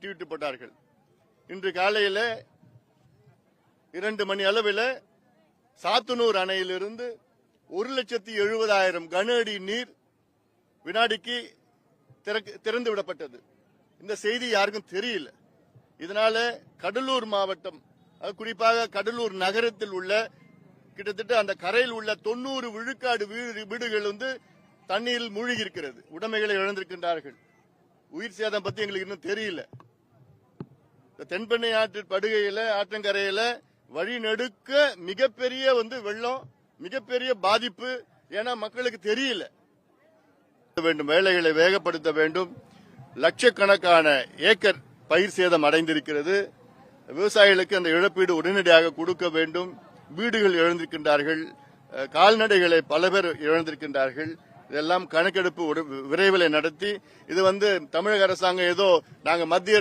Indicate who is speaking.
Speaker 1: Tweet போட்டார்கள். இன்று காலையில இரண்டு மணி அளவில் சாத்தனூர் அணையிலிருந்து ஒரு லட்சத்தி எழுபதாயிரம் கன அடி நீர் வினாடிக்கு திறந்து விடப்பட்டது. இந்த செய்தி யாருக்கும் தெரியல. இதனால கடலூர் மாவட்டம் குறிப்பாக கடலூர் நகரத்தில் உள்ள கிட்டத்தட்ட அந்த கரையில் உள்ள தொண்ணூறு விழுக்காடு வீடு வீடுகள் வந்து தண்ணீரில் மூழ்கி இருக்கிறது உடைமைகளை இழந்திருக்கின்றார்கள். உயிர் சேதம் பத்தி எங்களுக்கு இன்னும் தெரியல. இந்த தென்பெண்ணை ஆற்று படுகையில ஆற்றங்கரையில வழிநெடுக்க மிகப்பெரிய வந்து வெள்ளம் மிகப்பெரிய பாதிப்பு ஏன்னா மக்களுக்கு தெரியல. வேண்டும் வேலைகளை வேகப்படுத்த வேண்டும். லட்சக்கணக்கான ஏக்கர் பயிர் சேதம் அடைந்திருக்கிறது. விவசாயிகளுக்கு அந்த இழப்பீடு உடனடியாக கொடுக்க வேண்டும். வீடுகள் இழந்திருக்கின்றார்கள் கால்நடைகளை பல பேர் இழந்திருக்கின்றார்கள். இதெல்லாம் கணக்கெடுப்பு விரைவில் நடத்தி இது வந்து தமிழக அரசாங்கம் ஏதோ நாங்க மத்திய